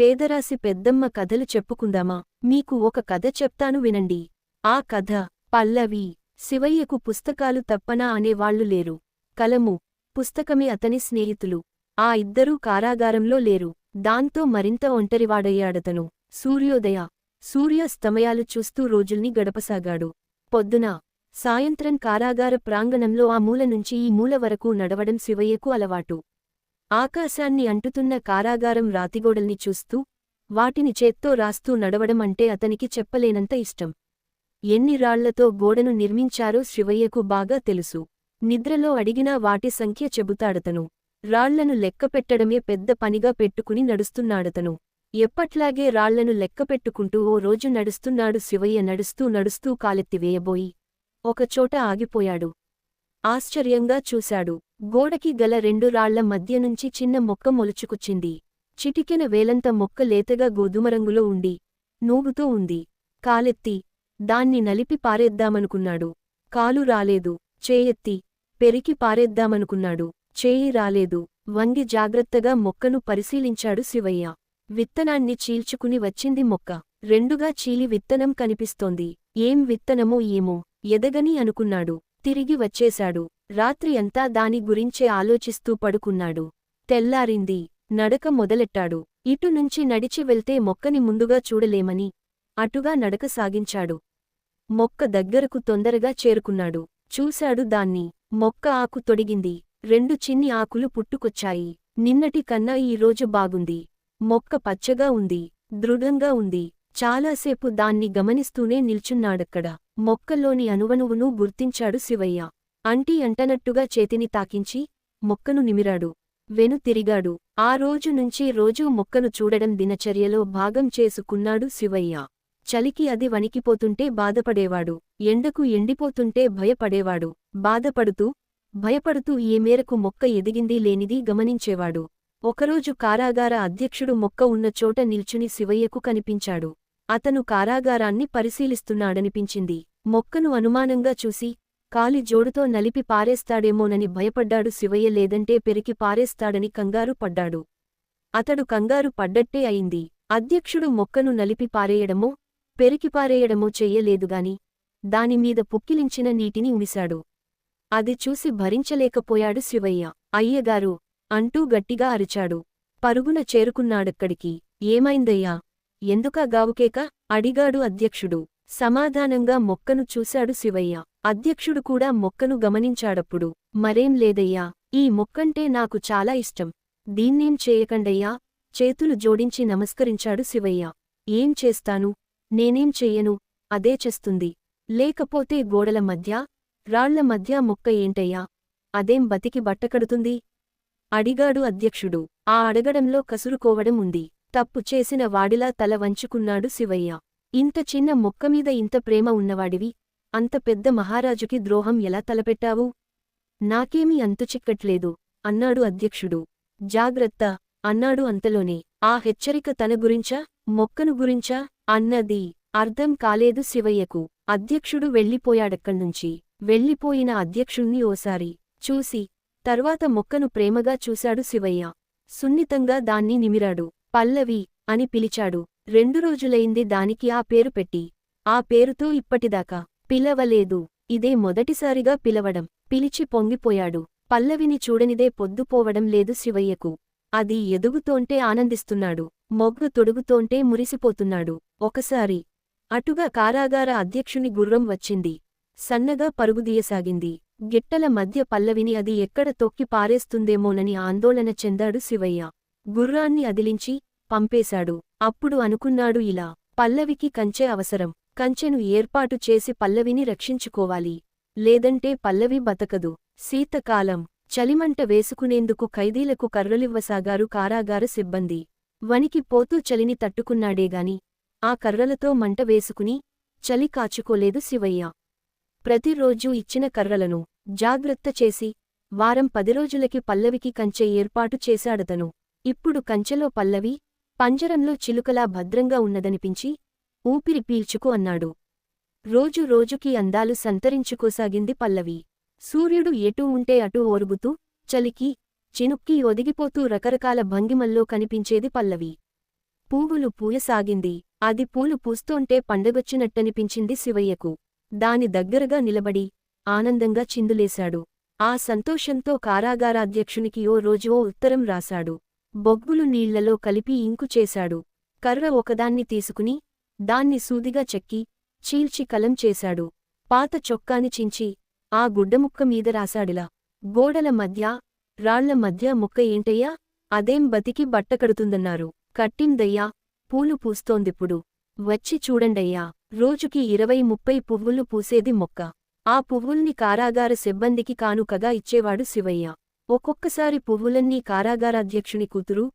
పేదరాసి పెద్దమ్మ కథలు చెప్పుకుందామా? మీకు ఒక కథ చెప్తాను వినండి. ఆ కథ పల్లవి శివయ్యకు పుస్తకాలు తప్పనా అనేవాళ్ళు లేరు. కలము పుస్తకమే అతని స్నేహితులు. ఆ ఇద్దరూ కారాగారంలో లేరు. దాంతో మరింత ఒంటరివాడయ్యాడతను. సూర్యోదయ సూర్యాస్తమయాలు చూస్తూ రోజుల్ని గడపసాగాడు. పొద్దున సాయంత్రం కారాగార ప్రాంగణంలో ఆ మూల నుంచి ఈ మూల వరకు నడవడం శివయ్యకు అలవాటు. ఆకాశాన్ని అంటుతున్న కారాగారం రాతిగోడల్ని చూస్తూ వాటిని చేత్తో రాస్తూ నడవడం అంటే అతనికి చెప్పలేనంత ఇష్టం. ఎన్ని రాళ్ళతో గోడను నిర్మించారో శివయ్యకు బాగా తెలుసు. నిద్రలో అడిగినా వాటి సంఖ్య చెబుతాడతను. రాళ్ళను లెక్కపెట్టడమే పెద్ద పనిగా పెట్టుకుని నడుస్తున్నాడతను. ఎప్పట్లాగే రాళ్ళను లెక్కపెట్టుకుంటూ ఓ రోజు నడుస్తున్నాడు శివయ్య నడుస్తూ నడుస్తూ కాలెత్తివేయబోయి ఒకచోట ఆగిపోయాడు. ఆశ్చర్యంగా చూశాడు. గోడకి గల రెండు రాళ్ళ మధ్య నుంచి చిన్న మొక్క మొలుచుకొచ్చింది. చిటికెన వేలంత మొక్క లేతగా గోధుమరంగులో ఉండి నూగుతూ ఉంది. కాలెత్తి దాన్ని నలిపి పారేద్దామనుకున్నాడు. కాలు రాలేదు. చేయెత్తి పెరికి పారేద్దామనుకున్నాడు. చేయి రాలేదు. వంగి జాగ్రత్తగా మొక్కను పరిశీలించాడు శివయ్య. విత్తనాన్ని చీల్చుకుని వచ్చింది మొక్క. రెండుగా చీలి విత్తనం కనిపిస్తోంది. ఏం విత్తనమో ఏమో ఎదగని అనుకున్నాడు. తిరిగి వచ్చేశాడు. రాత్రి అంతా దాని గురించే ఆలోచిస్తూ పడుకున్నాడు. తెల్లారింది. నడక మొదలెట్టాడు. ఇటు నుంచి నడిచి వెళ్తే మొక్కని ముందుగా చూడలేమని అటుగా నడక సాగించాడు. మొక్క దగ్గరకు తొందరగా చేరుకున్నాడు. చూశాడు దాన్ని. మొక్క ఆకు తొడిగింది. రెండు చిన్ని ఆకులు పుట్టుకొచ్చాయి. నిన్నటి కన్నా ఈ రోజు బాగుంది. మొక్క పచ్చగా ఉంది. దృఢంగా ఉంది. చాలాసేపు దాన్ని గమనిస్తూనే నిల్చున్నాడక్కడ. మొక్కల్లోని అణువణువును గుర్తించాడు శివయ్య. అంటీ అంటనట్టుగా చేతిని తాకించి మొక్కను నిమిరాడు. వెను తిరిగాడు. ఆ రోజు నుంచి రోజూ మొక్కను చూడడం దినచర్యలో భాగం చేసుకున్నాడు శివయ్య. చలికి అది వణికిపోతుంటే బాధపడేవాడు. ఎండకు ఎండిపోతుంటే భయపడేవాడు. బాధపడుతూ భయపడుతూ ఏ మేరకు మొక్క ఎదిగింది లేనిది గమనించేవాడు. ఒకరోజు కారాగార అధ్యక్షుడు మొక్క ఉన్న చోట నిల్చుని శివయ్యకు కనిపించాడు. అతను కారాగారాన్ని పరిశీలిస్తున్నాడనిపించింది. మొక్కను అనుమానంగా చూసి కాలి జోడుతో నలిపి పారేస్తాడేమోనని భయపడ్డాడు శివయ్య లేదంటే పెరికి పారేస్తాడని కంగారు పడ్డాడు. అతడు కంగారు పడ్డట్టే అయింది. అధ్యక్షుడు మొక్కను నలిపి పారేయడమో పెరికి పారేయడమో చెయ్యలేదుగాని దానిమీద పుక్కిలించిన నీటిని ఉమిశాడు అది చూసి భరించలేకపోయాడు శివయ్య. అయ్యగారు! అంటూ గట్టిగా అరిచాడు. పరుగున చేరుకున్నాడక్కడికి. ఏమైందయ్యా? ఎందుకా గావుకేక? అడిగాడు అధ్యక్షుడు. సమాధానంగా మొక్కను చూశాడు శివయ్య. అధ్యక్షుడు కూడా మొక్కను గమనించాడప్పుడు మరేం లేదయ్యా ఈ మొక్కంటే నాకు చాలా ఇష్టం. దీన్నేం చేయకండయ్యా? చేతులు జోడించి నమస్కరించాడు శివయ్య. ఏం చేస్తాను? నేనేం చెయ్యను? అదే చేస్తుంది. లేకపోతే గోడల మధ్య రాళ్ళ మధ్య మొక్క ఏంటయ్యా? అదేం బతికి బట్టకడుతుంది? అడిగాడు అధ్యక్షుడు. ఆ అడగడంలో కసురుకోవడం ఉంది. తప్పు చేసిన వాడిలా తల వంచుకున్నాడు శివయ్య. ఇంత చిన్న మొక్కమీద ఇంత ప్రేమ ఉన్నవాడివి. అంత పెద్ద మహారాజుకి ద్రోహం ఎలా తలపెట్టావు? నాకేమీ అంతుచిక్కట్లేదు అన్నాడు అధ్యక్షుడు. జాగ్రత్త అన్నాడు అంతలోనే. ఆ హెచ్చరిక తన గురించా మొక్కను గురించా? అన్నది అర్థం కాలేదు శివయ్యకు. అధ్యక్షుడు వెళ్ళిపోయాడక్కడ్నుంచి. వెళ్ళిపోయిన అధ్యక్షుణ్ణి ఓసారి చూసి తర్వాత మొక్కను ప్రేమగా చూశాడు శివయ్య. సున్నితంగా దాన్ని నిమిరాడు. పల్లవి అని పిలిచాడు. రెండు రోజులైంది దానికి ఆ పేరు పెట్టి. ఆ పేరుతో ఇప్పటిదాకా పిలవలేదు. ఇదే మొదటిసారిగా పిలవడం. పిలిచి పొంగిపోయాడు. పల్లవిని చూడనిదే పొద్దుపోవడం లేదు శివయ్యకు. అది ఎదుగుతోంటే ఆనందిస్తున్నాడు. మొగ్గు తొడుగుతోంటే మురిసిపోతున్నాడు. ఒకసారి అటుగా కారాగార అధ్యక్షుని గుర్రం వచ్చింది. సన్నగా పరుగుదీయసాగింది. గిట్టల మధ్య పల్లవిని అది ఎక్కడ తొక్కి పారేస్తుందేమోనని ఆందోళన చెందాడు శివయ్య. గుర్రాన్ని అదిలించి పంపేశాడు. అప్పుడు అనుకున్నాడు ఇలా. పల్లవికి కంచె అవసరం. కంచెను ఏర్పాటు చేసి పల్లవిని రక్షించుకోవాలి. లేదంటే పల్లవి బతకదు. శీతకాలం. చలిమంట వేసుకునేందుకు ఖైదీలకు కర్రలివ్వసాగారు కారాగార సిబ్బంది. వనికి పోతూ చలిని తట్టుకున్నాడేగాని ఆ కర్రలతో మంట వేసుకుని చలి కాచుకోలేదు శివయ్య. ప్రతిరోజూ ఇచ్చిన కర్రలను జాగ్రత్త చేసి వారం పది రోజులకి పల్లవికి కంచె ఏర్పాటు చేశాడతను. ఇప్పుడు కంచెలో పల్లవి పంజరంలో చిలుకలా భద్రంగా ఉన్నదనిపించి ఊపిరి పీల్చుకు అన్నాడు. రోజు రోజుకి అందాలు సంతరించుకోసాగింది పల్లవి. సూర్యుడు ఎటూ ఉంటే అటూ ఒరుగుతూ చలికి చినుక్కి ఒదిగిపోతూ రకరకాల భంగిమల్లో కనిపించేది పల్లవి. పువ్వులు పూయసాగింది. అది పూలు పూస్తోంటే పండగొచ్చినట్టనిపించింది శివయ్యకు. దాని దగ్గరగా నిలబడి ఆనందంగా చిందులేశాడు. ఆ సంతోషంతో కారాగారాధ్యక్షునికి ఓ రోజు ఓ ఉత్తరం రాశాడు. బొగ్గులు నీళ్ళలో కలిపి ఇంకు చేశాడు. కర్ర ఒకదాన్ని తీసుకుని దాన్ని సూదిగా చెక్కి చీల్చి కలం చేశాడు. పాత చొక్కాని చించి ఆ గుడ్డముక్క మీద రాశాడిలా. గోడల మధ్య రాళ్ళ మధ్య ముక్క ఏంటయ్యా? అదేం బతికి బట్టకడుతుందన్నారు కట్టిందయ్యా పూలు పూస్తోందిప్పుడు. వచ్చి చూడండయ్యా రోజుకి ఇరవై ముప్పై పువ్వులు పూసేది మొక్క. ఆ పువ్వుల్ని కారాగార సిబ్బందికి కానుకగా ఇచ్చేవాడు శివయ్య. ఒక్కొక్కసారి పువ్వులన్నీ కారాగారాధ్యక్షుని కూతురు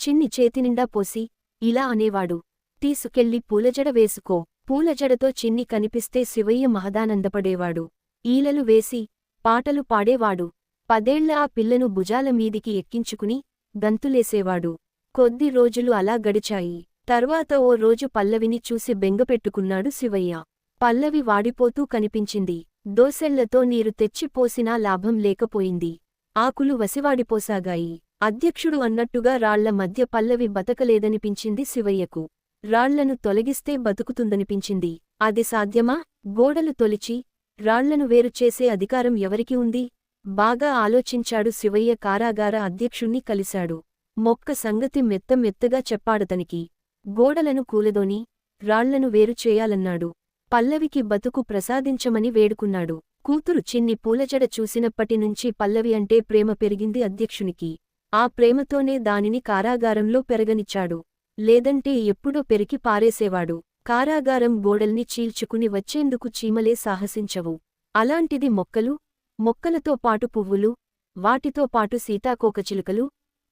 చిన్ని చేతినిండా పోసి ఇలా అనేవాడు. తీసుకెళ్ళి పూలజడ వేసుకో. పూలజడతో చిన్ని కనిపిస్తే శివయ్య మహదానందపడేవాడు. ఈలలు వేసి పాటలు పాడేవాడు. పదేళ్ళ ఆ పిల్లను భుజాల మీదికి ఎక్కించుకుని గంతులేసేవాడు. కొద్ది రోజులు అలా గడిచాయి. తర్వాత ఓ రోజు పల్లవిని చూసి బెంగపెట్టుకున్నాడు శివయ్య. పల్లవి వాడిపోతూ కనిపించింది. దోసెళ్ళతో నీరు తెచ్చిపోసినా లాభం లేకపోయింది. ఆకులు వసివాడిపోసాగాయి. అధ్యక్షుడు అన్నట్టుగా రాళ్ళ మధ్య పల్లవి బతకలేదనిపించింది శివయ్యకు. రాళ్ళను తొలగిస్తే బతుకుతుందనిపించింది. అది సాధ్యమా? గోడలు తొలిచి రాళ్ళను వేరుచేసే అధికారం ఎవరికి ఉంది? బాగా ఆలోచించాడు శివయ్య కారాగార అధ్యక్షుణ్ణి కలిశాడు. మొక్క సంగతి మెత్త మెత్తగా చెప్పాడతనికి. గోడలను కూలదోని రాళ్ళను వేరు చేయాలన్నాడు. పల్లవికి బతుకు ప్రసాదించమని వేడుకున్నాడు. కూతురు చిన్ని పూలజడ చూసినప్పటినుంచి పల్లవి అంటే ప్రేమ పెరిగింది అధ్యక్షునికి. ఆ ప్రేమతోనే దానిని కారాగారంలో పెరగనిచ్చాడు. లేదంటే ఎప్పుడో పెరికి పారేసేవాడు. కారాగారం గోడల్ని చీల్చుకుని వచ్చేందుకు చీమలే సాహసించవు. అలాంటిది మొక్కలు మొక్కలతో పాటు పువ్వులు వాటితో పాటు సీతాకోకచిలుకలు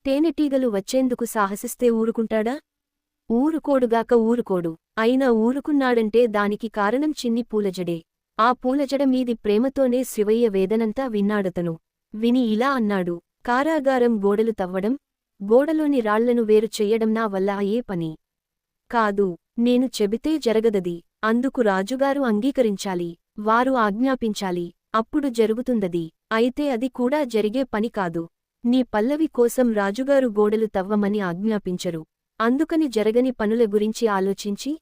తేనెటీగలు వచ్చేందుకు సాహసిస్తే ఊరుకుంటాడా? ఊరుకోడుగాక ఊరుకోడు. అయినా ఊరుకున్నాడంటే దానికి కారణం చిన్ని పూలజడే. ఆ పూలజడ మీది ప్రేమతోనే శివయ్య వేదనంతా విన్నాడతను. విని ఇలా అన్నాడు. కారాగారం గోడలు తవ్వడం గోడలోని రాళ్ళను వేరు చెయ్యడం నా వల్ల అయ్యే పని. కాదు నేను చెబితే జరగదది. అందుకు రాజుగారు అంగీకరించాలి వారు ఆజ్ఞాపించాలి. అప్పుడు జరుగుతుందది. అయితే అది కూడా జరిగే పని కాదు. నీ పల్లవి కోసం రాజుగారు గోడలు తవ్వమని ఆజ్ఞాపించరు. అందుకని జరగని పనుల గురించి ఆలోచించి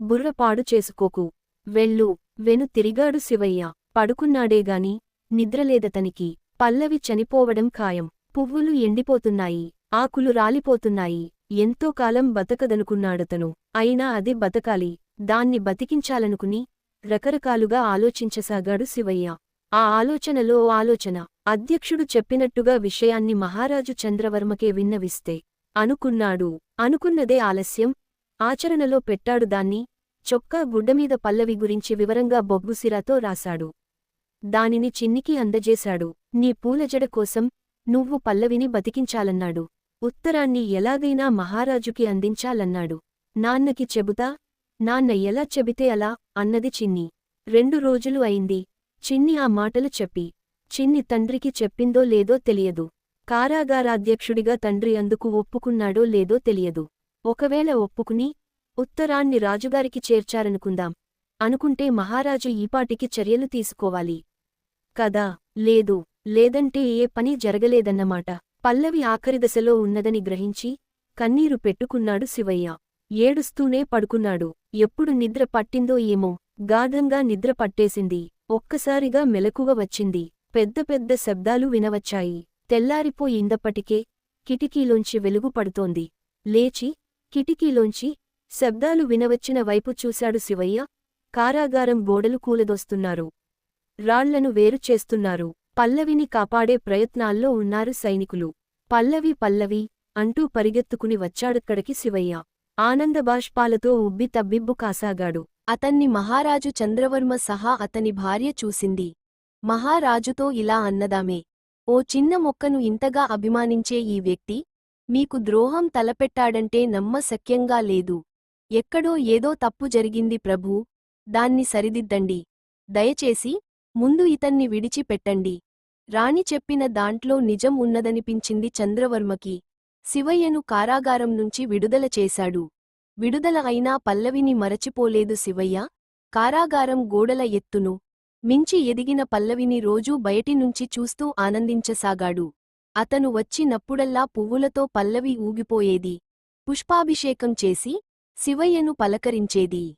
బుర్రపాడు చేసుకోకు. వెళ్ళు వెను తిరిగాడు శివయ్య. పడుకున్నాడేగాని నిద్రలేదతనికి. పల్లవి చనిపోవడం ఖాయం. పువ్వులు ఎండిపోతున్నాయి. ఆకులు రాలిపోతున్నాయి. ఎంతో కాలం బతకదనుకున్నాడతను. అయినా అది బతకాలి. దాన్ని బతికించాలనుకుని రకరకాలుగా ఆలోచించసాగాడు శివయ్య. ఆ ఆలోచనలో ఓ ఆలోచన. అధ్యక్షుడు చెప్పినట్టుగా విషయాన్ని మహారాజు చంద్రవర్మకే విన్నవిస్తే. అనుకున్నాడు. అనుకున్నదే ఆలస్యం. ఆచరణలో పెట్టాడు దాన్ని. చొక్కా గుడ్డమీద పల్లవి గురించి వివరంగా బొగ్గుసిరాతో రాశాడు. దానిని చిన్నికి అందజేశాడు. నీ పూలజడ కోసం నువ్వు పల్లవిని బతికించాలన్నాడు. ఉత్తరాన్ని ఎలాగైనా మహారాజుకి అందించాలన్నాడు. నాన్నకి చెబుతా నాన్న ఎలా చెబితే అలా అన్నది చిన్ని. రెండు రోజులు అయింది. చిన్ని ఆ మాటలు చెప్పి చిన్ని తండ్రికి చెప్పిందో లేదో తెలియదు. కారాగారాధ్యక్షుడిగా తండ్రి అందుకు ఒప్పుకున్నాడో లేదో తెలియదు. ఒకవేళ ఒప్పుకుని ఉత్తరాన్ని రాజుగారికి చేర్చారనుకుందాం. అనుకుంటే మహారాజు ఈపాటికి చర్యలు తీసుకోవాలి. కదా లేదు. లేదంటే ఏ పని జరగలేదన్నమాట. పల్లవి ఆఖరి దశలో ఉన్నదని గ్రహించి కన్నీరు పెట్టుకున్నాడు శివయ్య. ఏడుస్తూనే పడుకున్నాడు. ఎప్పుడు నిద్ర పట్టిందో ఏమో. గాఢంగా నిద్ర పట్టేసింది. ఒక్కసారిగా మెలకువ వచ్చింది. పెద్ద పెద్ద శబ్దాలు వినవచ్చాయి. తెల్లారిపోయిందప్పటికే కిటికీలోంచి వెలుగు పడుతోంది. లేచి కిటికీలోంచి శబ్దాలు వినవచ్చిన వైపు చూశాడు శివయ్య. కారాగారం గోడలు కూలదోస్తున్నారు. రాళ్ళను వేరు చేస్తున్నారు. పల్లవిని కాపాడే ప్రయత్నాల్లో ఉన్నారు సైనికులు. పల్లవి పల్లవి! అంటూ పరిగెత్తుకుని వచ్చాడక్కడికి శివయ్య. ఆనందబాష్పాలతో ఉబ్బి తబ్బిబ్బు కాసాగాడు. అతన్ని మహారాజు చంద్రవర్మ సహా అతని భార్య చూసింది. మహారాజుతో ఇలా అన్నదామే. ఓ చిన్న మొక్కను ఇంతగా అభిమానించే ఈ వ్యక్తి మీకు ద్రోహం తలపెట్టాడంటే నమ్మశక్యంగా లేదు. ఎక్కడో ఏదో తప్పు జరిగింది ప్రభూ! దాన్ని సరిదిద్దండి. దయచేసి ముందు ఇతన్ని విడిచిపెట్టండి. రాణి చెప్పిన దాంట్లో నిజం ఉన్నదనిపించింది చంద్రవర్మకి. శివయ్యను కారాగారం నుంచి విడుదల చేశాడు. విడుదల అయినా పల్లవిని మరచిపోలేదు శివయ్య. కారాగారం గోడల ఎత్తును. మించి ఎదిగిన పల్లవిని రోజూ బయటి నుంచి చూస్తూ ఆనందించసాగాడు. అతను వచ్చినప్పుడల్లా పువ్వులతో పల్లవి ఊగిపోయేది. పుష్పాభిషేకం చేసి శివయ్యను పలకరించేది.